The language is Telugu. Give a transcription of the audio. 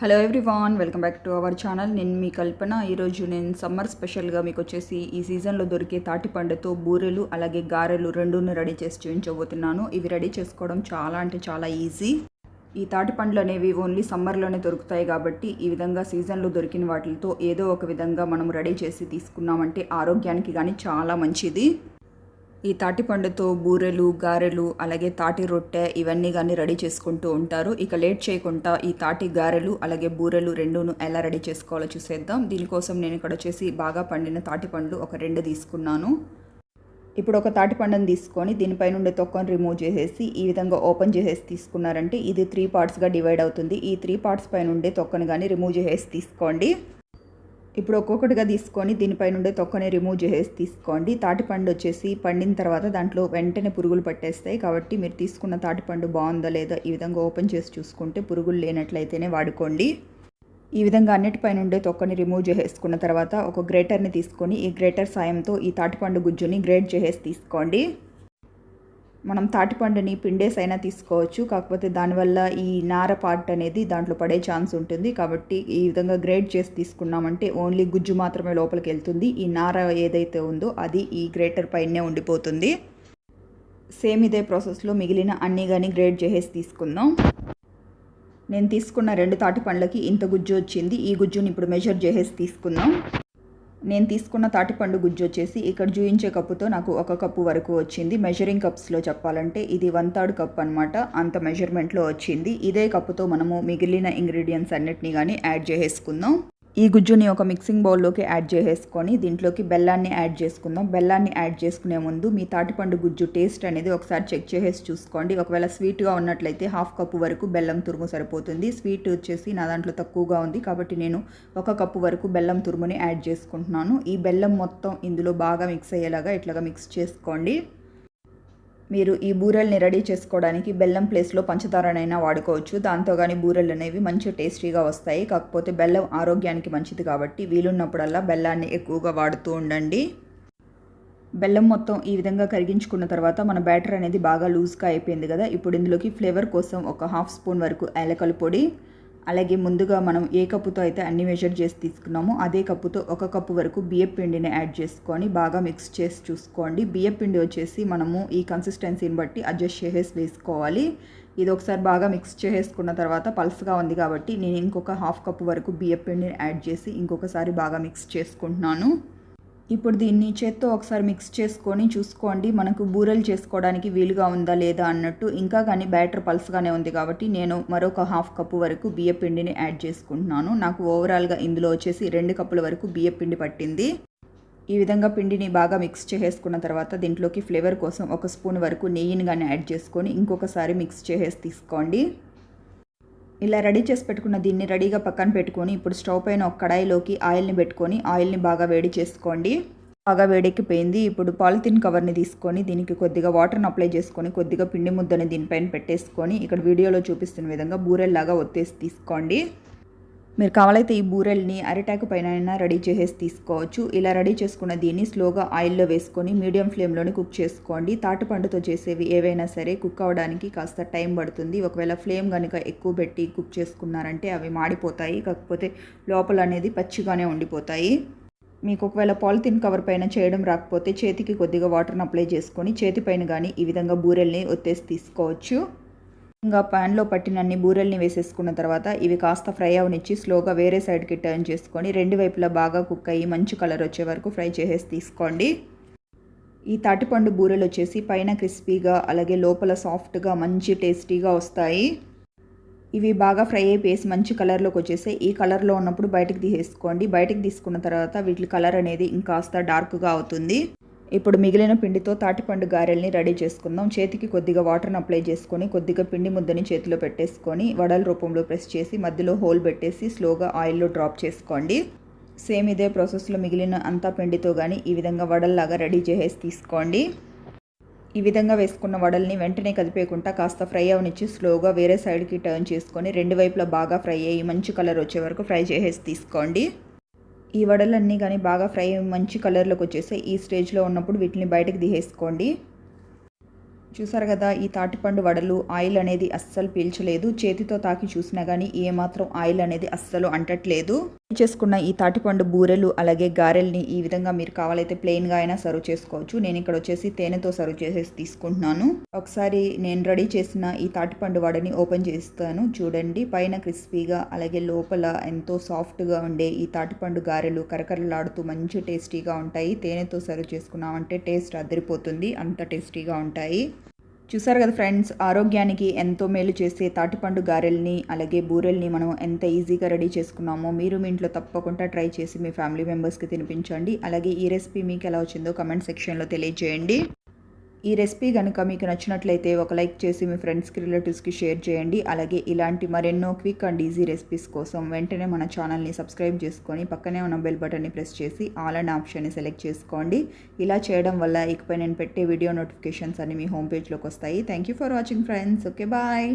Hello everyone welcome back to our channel నేను మీ కల్పన. ఈరోజు నేను సమ్మర్ స్పెషల్గా మీకు వచ్చేసి ఈ సీజన్లో దొరికే తాటిపండుతో బూరెలు అలాగే గారెలు రెండును రెడీ చేసి చూపించబోతున్నాను ఇవి రెడీ చేసుకోవడం చాలా అంటే చాలా ఈజీ ఈ తాటిపండ్లు అనేవి ఓన్లీ సమ్మర్లోనే దొరుకుతాయి కాబట్టి ఈ విధంగా సీజన్లో దొరికిన వాటితో ఏదో ఒక విధంగా మనం రెడీ చేసి తీసుకున్నామంటే ఆరోగ్యానికి కానీ చాలా మంచిది. ఈ తాటి పండుతో బూరెలు గారెలు అలాగే తాటి రొట్టె ఇవన్నీ కానీ రెడీ చేసుకుంటూ ఉంటారు. ఇక లేట్ చేయకుండా ఈ తాటి గారెలు అలాగే బూరెలు రెండును ఎలా రెడీ చేసుకోవాలో చూసేద్దాం. దీనికోసం నేను ఇక్కడ వచ్చేసి బాగా పండిన తాటి పండ్లు ఒక రెండు తీసుకున్నాను. ఇప్పుడు ఒక తాటి పండుని తీసుకొని దీనిపై నుండి తొక్కను రిమూవ్ చేసేసి ఈ విధంగా ఓపెన్ చేసేసి తీసుకున్నారంటే ఇది త్రీ పార్ట్స్గా డివైడ్ అవుతుంది. ఈ త్రీ పార్ట్స్ పై నుండి తొక్కను కానీ రిమూవ్ చేసేసి తీసుకోండి. ఇప్పుడు ఒక్కొక్కటిగా తీసుకొని దీనిపై నుండి తొక్కని రిమూవ్ చేసేసి తీసుకోండి. తాటిపండు వచ్చేసి పండిన తర్వాత దాంట్లో వెంటనే పురుగులు పట్టేస్తాయి. కాబట్టి మీరు తీసుకున్న తాటిపండు బాగుందా లేదా ఈ విధంగా ఓపెన్ చేసి చూసుకుంటే పురుగులు లేనట్లయితేనే వాడుకోండి. ఈ విధంగా అన్నిటిపై నుండే తొక్కని రిమూవ్ చేసేసుకున్న తర్వాత ఒక గ్రేటర్ని తీసుకొని ఈ గ్రేటర్ సాయంతో ఈ తాటిపండు గుజ్జుని గ్రేట్ చేసేసి తీసుకోండి. మనం తాటిపండుని పిండేస్ అయినా తీసుకోవచ్చు. కాకపోతే దానివల్ల ఈ నార పార్ట్ అనేది దాంట్లో పడే ఛాన్స్ ఉంటుంది. కాబట్టి ఈ విధంగా గ్రేడ్ చేసి తీసుకున్నామంటే ఓన్లీ గుజ్జు మాత్రమే లోపలికి వెళ్తుంది. ఈ నార ఏదైతే ఉందో అది ఈ గ్రేటర్ పైనే ఉండిపోతుంది. సేమ్ ఇదే ప్రాసెస్లో మిగిలిన అన్నీ కానీ గ్రేడ్ చేసేసి తీసుకుందాం. నేను తీసుకున్న రెండు తాటి పండ్లకి ఇంత గుజ్జు వచ్చింది. ఈ గుజ్జుని ఇప్పుడు మెజర్ చేసేసి తీసుకుందాం. నేను తీసుకున్న తాటిపండు గుజ్జు వచ్చేసి ఇక్కడ చూయించే కప్పుతో నాకు ఒక కప్పు వరకు వచ్చింది. మెజరింగ్ కప్స్లో చెప్పాలంటే ఇది వన్ థర్డ్ కప్ అనమాట అంత మెజర్మెంట్లో వచ్చింది. ఇదే కప్పుతో మనము మిగిలిన ఇంగ్రీడియంట్స్ అన్నిటిని కానీ యాడ్ చేసేసుకుందాం. ఈ గుజ్జుని ఒక మిక్సింగ్ బౌల్లోకి యాడ్ చేసేసుకొని దీంట్లోకి బెల్లాన్ని యాడ్ చేసుకుందాం. బెల్లాన్ని యాడ్ చేసుకునే ముందు మీ తాటిపండు గుజ్జు టేస్ట్ అనేది ఒకసారి చెక్ చేసేసి చూసుకోండి. ఒకవేళ స్వీట్గా ఉన్నట్లయితే హాఫ్ కప్పు వరకు బెల్లం తురుము సరిపోతుంది. స్వీట్ వచ్చేసి నా దాంట్లో తక్కువగా ఉంది కాబట్టి నేను ఒక కప్పు వరకు బెల్లం తురుముని యాడ్ చేసుకుంటున్నాను. ఈ బెల్లం మొత్తం ఇందులో బాగా మిక్స్ అయ్యేలాగా ఇట్లాగా మిక్స్ చేసుకోండి. మీరు ఈ బూరెల్ని రెడీ చేసుకోవడానికి బెల్లం ప్లేస్లో పంచదారనైనా వాడుకోవచ్చు. దాంతో కానీ బూరెలు అనేవి మంచి టేస్టీగా వస్తాయి. కాకపోతే బెల్లం ఆరోగ్యానికి మంచిది కాబట్టి వీలున్నప్పుడల్లా బెల్లాన్ని ఎక్కువగా వాడుతూ ఉండండి. బెల్లం మొత్తం ఈ విధంగా కరిగించుకున్న తర్వాత మన బ్యాటర్ అనేది బాగా లూజ్గా అయిపోయింది కదా. ఇప్పుడు ఇందులోకి ఫ్లేవర్ కోసం ఒక హాఫ్ స్పూన్ వరకు ఏలకల పొడి అలాగే ముందుగా మనం ఏ కప్పుతో అయితే అన్ని మెజర్ చేసి తీసుకున్నామో అదే కప్పుతో ఒక కప్పు వరకు బియ్యం పిండిని యాడ్ చేసుకొని బాగా మిక్స్ చేసి చూసుకోండి. బియ్యం పిండి వచ్చేసి మనము ఈ కన్సిస్టెన్సీని బట్టి అడ్జస్ట్ చేసేసి వేసుకోవాలి. ఇది ఒకసారి బాగా మిక్స్ చేసేసుకున్న తర్వాత పల్స్గా ఉంది కాబట్టి నేను ఇంకొక హాఫ్ కప్పు వరకు బియ్యం పిండిని యాడ్ చేసి ఇంకొకసారి బాగా మిక్స్ చేసుకుంటున్నాను. ఇప్పుడు దీన్ని చేత్తో ఒకసారి మిక్స్ చేసుకొని చూసుకోండి. మనకు బూరెలు చేసుకోవడానికి వీలుగా ఉందా లేదా అన్నట్టు. ఇంకా కానీ బ్యాటర్ పల్స్గానే ఉంది కాబట్టి నేను మరొక హాఫ్ కప్పు వరకు బియ్య పిండిని యాడ్ చేసుకుంటున్నాను. నాకు ఓవరాల్గా ఇందులో వచ్చేసి రెండు కప్పుల వరకు బియ్య పిండి పట్టింది. ఈ విధంగా పిండిని బాగా మిక్స్ చేసేసుకున్న తర్వాత దీంట్లోకి ఫ్లేవర్ కోసం ఒక స్పూన్ వరకు నెయ్యిని కానీ యాడ్ చేసుకొని ఇంకొకసారి మిక్స్ చేసేసి తీసుకోండి. ఇలా రెడీ చేసి పెట్టుకున్న దీన్ని రెడీగా పక్కన పెట్టుకొని ఇప్పుడు స్టవ్ పైన ఒక కడాయిలోకి ఆయిల్ని పెట్టుకొని ఆయిల్ని బాగా వేడి చేసుకోండి. బాగా వేడెక్కిపోయింది. ఇప్పుడు పాలిథిన్ కవర్ని తీసుకొని దీనికి కొద్దిగా వాటర్ని అప్లై చేసుకొని కొద్దిగా పిండి ముద్దని దీనిపైన పెట్టేసుకొని ఇక్కడ వీడియోలో చూపిస్తున్న విధంగా బూరెల్లాగా ఒత్తేసి తీసుకోండి. మీరు కావాలైతే ఈ బూరెల్ని అరిటాకు పైన అయినా రెడీ చేసేసి తీసుకోవచ్చు. ఇలా రెడీ చేసుకున్న దీన్ని స్లోగా ఆయిల్లో వేసుకొని మీడియం ఫ్లేమ్లోనే కుక్ చేసుకోండి. తాటిపండుతో చేసేవి ఏవైనా సరే కుక్ అవ్వడానికి కాస్త టైం పడుతుంది. ఒకవేళ ఫ్లేమ్ కనుక ఎక్కువ పెట్టి కుక్ చేసుకున్నారంటే అవి మాడిపోతాయి. కాకపోతే లోపల అనేది పచ్చిగానే ఉండిపోతాయి. మీకు ఒకవేళ పాలిథిన్ కవర్ పైన చేయడం రాకపోతే చేతికి కొద్దిగా వాటర్ని అప్లై చేసుకొని చేతిపైన కానీ ఈ విధంగా బూరెల్ని ఒత్తేసి తీసుకోవచ్చు. ఇంకా ప్యాన్లో పట్టినన్ని బూరెల్ని వేసేసుకున్న తర్వాత ఇవి కాస్త ఫ్రై అవనిచ్చి స్లోగా వేరే సైడ్కి టర్న్ చేసుకొని రెండు వైపులా బాగా కుక్ అయ్యి మంచి కలర్ వచ్చే వరకు ఫ్రై చేసేసి తీసుకోండి. ఈ తాటిపండు బూరెలు వచ్చేసి పైన క్రిస్పీగా అలాగే లోపల సాఫ్ట్గా మంచి టేస్టీగా వస్తాయి. ఇవి బాగా ఫ్రై అయిపోయేసి మంచి కలర్లోకి వచ్చేసి ఈ కలర్లో ఉన్నప్పుడు బయటకు తీసేసుకోండి. బయటకు తీసుకున్న తర్వాత వీటి కలర్ అనేది ఇంకాస్త డార్క్గా అవుతుంది. ఇప్పుడు మిగిలిన పిండితో తాటిపండు గారెల్ని రెడీ చేసుకుందాం. చేతికి కొద్దిగా వాటర్ని అప్లై చేసుకొని కొద్దిగా పిండి ముద్దని చేతిలో పెట్టేసుకొని వడల రూపంలో ప్రెస్ చేసి మధ్యలో హోల్ పెట్టేసి స్లోగా ఆయిల్లో డ్రాప్ చేసుకోండి. సేమ్ ఇదే ప్రాసెస్లో మిగిలిన అంతా పిండితో కానీ ఈ విధంగా వడల్లాగా రెడీ చేసేసి తీసుకోండి. ఈ విధంగా వేసుకున్న వడల్ని వెంటనే కదిపేయకుండా కాస్త ఫ్రై అవనిచ్చి స్లోగా వేరే సైడ్కి టర్న్ చేసుకొని రెండు వైపులా బాగా ఫ్రై అయ్యి మంచి కలర్ వచ్చే వరకు ఫ్రై చేసేసి తీసుకోండి. ఈ వడలన్నీ కానీ బాగా ఫ్రై మంచి కలర్లోకి వచ్చేసి ఈ స్టేజ్లో ఉన్నప్పుడు వీటిని బయటకు తీసేసుకోండి. చూసారు కదా ఈ తాటిపండు వడలు ఆయిల్ అనేది అస్సలు పీల్చలేదు. చేతితో తాకి చూసినా కానీ ఏమాత్రం ఆయిల్ అనేది అస్సలు అంటట్లేదు. చేసుకున్న ఈ తాటిపండు బూరెలు అలాగే గారెల్ని ఈ విధంగా మీరు కావాలైతే ప్లెయిన్గా అయినా సర్వ్ చేసుకోవచ్చు. నేను ఇక్కడ వచ్చేసి తేనెతో సర్వ్ చేసేసి తీసుకుంటున్నాను. ఒకసారి నేను రెడీ చేసిన ఈ తాటిపండు వడని ఓపెన్ చేస్తాను. చూడండి పైన క్రిస్పీగా అలాగే లోపల ఎంతో సాఫ్ట్గా ఉండే ఈ తాటిపండు గారెలు కరకరలాడుతూ మంచి టేస్టీగా ఉంటాయి. తేనెతో సర్వ్ చేసుకున్నామంటే టేస్ట్ అదిరిపోతుంది. అంత టేస్టీగా ఉంటాయి. చూసారు కదా ఫ్రెండ్స్ ఆరోగ్యానికి ఎంతో మేలు చేసే తాటిపండు గారెల్ని అలాగే బూరెల్ని మనం ఎంత ఈజీగా రెడీ చేసుకున్నామో మీరు మీ ఇంట్లో తప్పకుండా ట్రై చేసి మీ ఫ్యామిలీ మెంబర్స్కి తినిపించండి. అలాగే ఈ రెసిపీ మీకు ఎలా వచ్చిందో కమెంట్ సెక్షన్లో తెలియజేయండి. ఈ రెసిపీ కనుక మీకు నచ్చినట్లయితే ఒక లైక్ చేసి మీ ఫ్రెండ్స్కి రిలేటివ్స్కి షేర్ చేయండి. అలాగే ఇలాంటి మరెన్నో క్విక్ అండ్ ఈజీ రెసిపీస్ కోసం వెంటనే మన ఛానల్ని సబ్స్క్రైబ్ చేసుకొని పక్కనే ఉన్న బెల్ బటన్ని ప్రెస్ చేసి ఆల్ అండ్ ఆప్షన్ని సెలెక్ట్ చేసుకోండి. ఇలా చేయడం వల్ల ఇకపై నేను పెట్టే వీడియో నోటిఫికేషన్స్ అన్ని మీ హోమ్ పేజ్లోకి వస్తాయి. Thank you for watching friends. Okay bye.